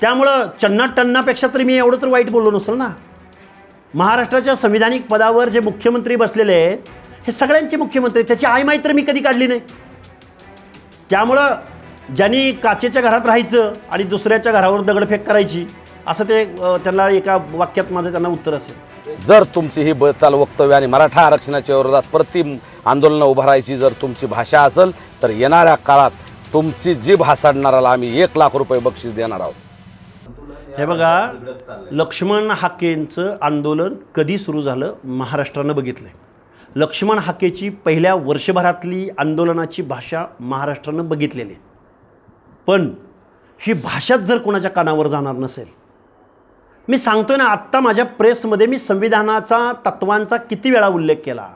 त्यामुळं चन्ना टन्नापेक्षा तरी मी एवढं तर वाईट बोललो नसेल ना. महाराष्ट्राच्या संविधानिक पदावर जे मुख्यमंत्री बसलेले आहेत हे सगळ्यांचे मुख्यमंत्री त्याची आयमाई तर मी कधी काढली नाही. त्यामुळं ज्यांनी काचेच्या घरात राहायचं आणि दुसऱ्याच्या घरावर दगडफेक करायची असं ते त्यांना एका वाक्यात माझं त्यांना उत्तर असेल. जर तुमची ही बचाल वक्तव्य आणि मराठा आरक्षणाच्या विरोधात प्रतिम आंदोलनं उभारायची जर तुमची भाषा असेल तर येणाऱ्या काळात तुमची जीभ हासाडणाऱ्याला आम्ही एक लाख रुपये बक्षीस देणार आहोत. हे बघा लक्ष्मण हाकेंचं आंदोलन कधी सुरू झालं महाराष्ट्रानं बघितलं लक्ष्मण हाकेची पहिल्या वर्षभरातली आंदोलनाची भाषा महाराष्ट्रानं बघितलेली आहे. पण ही भाषाच जर कोणाच्या कानावर जाणार नसेल मी सांगतोय ना आत्ता माझ्या प्रेसमध्ये मी संविधानाचा तत्वांचा किती वेळा उल्लेख केला.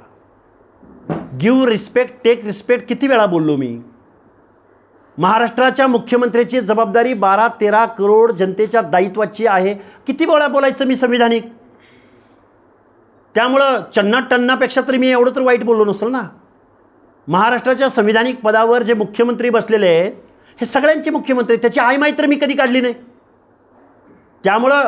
गिव रिस्पेक्ट टेक रिस्पेक्ट किती वेळा बोललो मी? महाराष्ट्राच्या मुख्यमंत्र्याची जबाबदारी बारा तेरा करोड जनतेच्या दायित्वाची आहे. किती गोळ्या बोलायचं मी संविधानिक? त्यामुळं चन्ना टन्नापेक्षा तरी मी एवढं तर वाईट बोललो नसेल ना? महाराष्ट्राच्या संविधानिक पदावर जे मुख्यमंत्री बसलेले आहेत हे सगळ्यांचे मुख्यमंत्री त्याची त्याची आयमाई तर मी कधी काढली नाही. त्यामुळं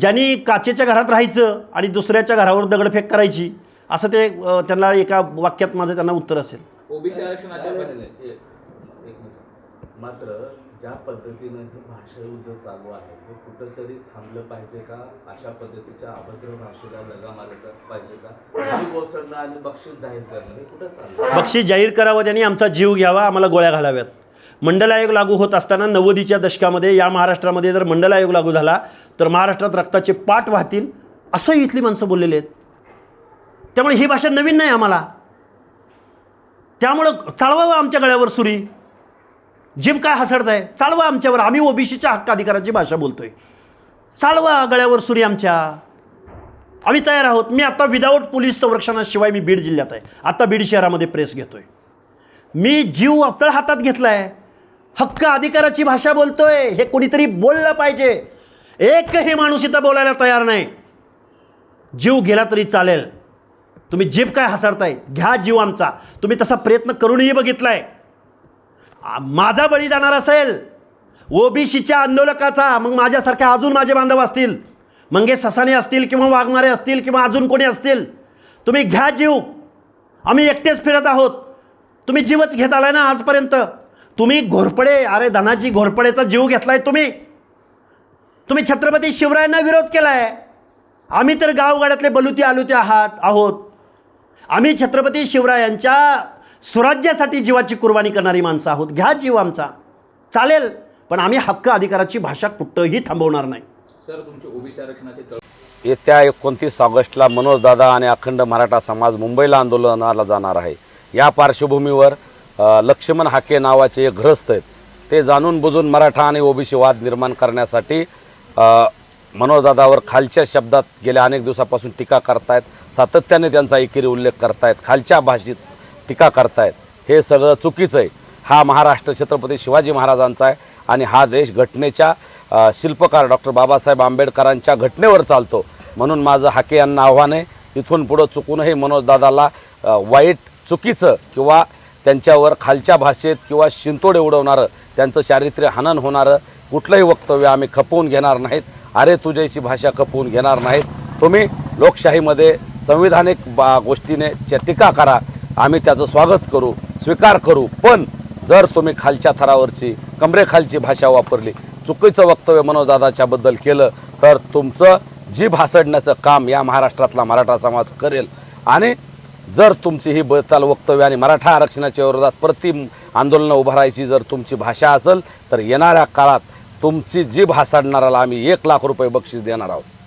ज्यांनी काचेच्या घरात राहायचं आणि दुसऱ्याच्या घरावर दगडफेक करायची असं ते त्यांना एका वाक्यात माझं त्यांना उत्तर असेल. ओबीसी आरक्षणाच्या नाही, पण- नाही, नाही. एक- एक मिनिट. मात्र ज्या पद्धतीनं हे भाषायुद्ध चालू आहे हे कुठंतरी थांबलं पाहिजे का? अशा पद्धतीच्या अभद्र भाषेला लगा मारलं पाहिजे का? कोसळणं आणि बक्षीस जाहीर करणं हे कुठं चाललं बक्षीस जाहीर करावं त्यांनी आमचा जीव घ्यावा आम्हाला गोळ्या घालाव्यात. मंडल आयोग लागू होत असताना नव्वदीच्या दशकामध्ये या महाराष्ट्रामध्ये जर मंडल आयोग लागू झाला तर महाराष्ट्रात रक्ताचे पाठ वाहतील असंही इथली माणसं बोललेली आहेत. त्यामुळे ही भाषा नवीन नाही आम्हाला. त्यामुळं चालवावं आमच्या गळ्यावर सुरी. जीभ काय हसडताय चालवा आमच्यावर. आम्ही ओबीसीच्या हक्क अधिकाराची भाषा बोलतोय. चालवा गळ्यावर सुरी आमच्या. आम्ही तयार आहोत. मी आता विदाऊट पोलीस संरक्षणाशिवाय मी बीड जिल्ह्यात आहे. आता बीड शहरामध्ये प्रेस घेतोय. मी जीव आपतळ हातात घेतलाय. हक्क अधिकाराची भाषा बोलतोय. हे कोणीतरी बोललं पाहिजे. एकही माणूस इथं बोलायला तयार नाही. जीव गेला तरी चालेल. तुम्ही जीभ काय हसाडताय घ्या जीव आमचा. तुम्ही तसा प्रयत्न करूनही बघितलाय. आहे माझा बळी जाणार असेल. ओबीसीच्या आंदोलकाचा मग माझ्यासारख्या अजून माझे बांधव असतील. मंगे ससाने असतील किंवा वाघमारे असतील किंवा अजून कोणी असतील. तुम्ही घ्या जीव. आम्ही एकटेच फिरत आहोत. तुम्ही जीवच घेत आलाय ना आजपर्यंत. तुम्ही घोरपडे अरे धनाजी घोरपडेचा जीव घेतलाय तुम्ही. तुम्ही छत्रपती शिवरायांना विरोध केलाय. आम्ही तर गावगाड्यातले बलुती आलुते आहात आहोत. आम्ही छत्रपती शिवरायांच्या स्वराज्यासाठी जीवाची कुर्बानी करणारी माणसं आहोत. घ्या जीव आमचा. चालेल पण आम्ही हक्क अधिकाराची भाषा कुठंही थांबवणार नाही. सर तुमचे ओबीसी आरक्षणाचे येत्या एकोणतीस ऑगस्टला मनोजदादा आणि अखंड मराठा समाज मुंबईला आंदोलनाला जाणार आहे. या पार्श्वभूमीवर लक्ष्मण हाके नावाचे एक ग्रस्त आहेत. ते जाणून बुजून मराठा आणि ओबीसी वाद निर्माण करण्यासाठी मनोजदादावर खालच्या शब्दात गेल्या अनेक दिवसापासून टीका करतायत. सातत्याने त्यांचा एकेरी उल्लेख करतायत. खालच्या भाषेत टीका करतायत. हे सगळं चुकीचं आहे हा महाराष्ट्र छत्रपती शिवाजी महाराजांचा आहे आणि हा देश घटनेच्या शिल्पकार डॉक्टर बाबासाहेब आंबेडकरांच्या घटनेवर चालतो. म्हणून माझं हाके यांना आव्हान आहे इथून पुढं चुकूनही मनोजदादाला वाईट चुकीचं किंवा त्यांच्यावर खालच्या भाषेत किंवा शिंतोडे उडवणारं त्यांचं चारित्र्य हनन होणारं कुठलंही वक्तव्य आम्ही खपवून घेणार नाहीत. अरे तुझ्याची भाषा खपवून घेणार नाहीत. तुम्ही लोकशाहीमध्ये संविधानिक बा गोष्टीने च्या टीका करा. आम्ही त्याचं स्वागत करू स्वीकार करू. पण जर तुम्ही खालच्या थरावरची कमरेखालची भाषा वापरली चुकीचं वक्तव्य मनोजदादाच्याबद्दल केलं तर तुमचं जीभ हासडण्याचं काम या महाराष्ट्रातला मराठा समाज करेल. आणि जर तुमची ही बचाल वक्तव्य आणि मराठा आरक्षणाच्या विरोधात प्रतिम आंदोलनं उभारायची जर तुमची भाषा असेल तर येणाऱ्या काळात तुमची जीभ हासाडणाऱ्याला आम्ही एक लाख रुपये बक्षीस देणार आहोत.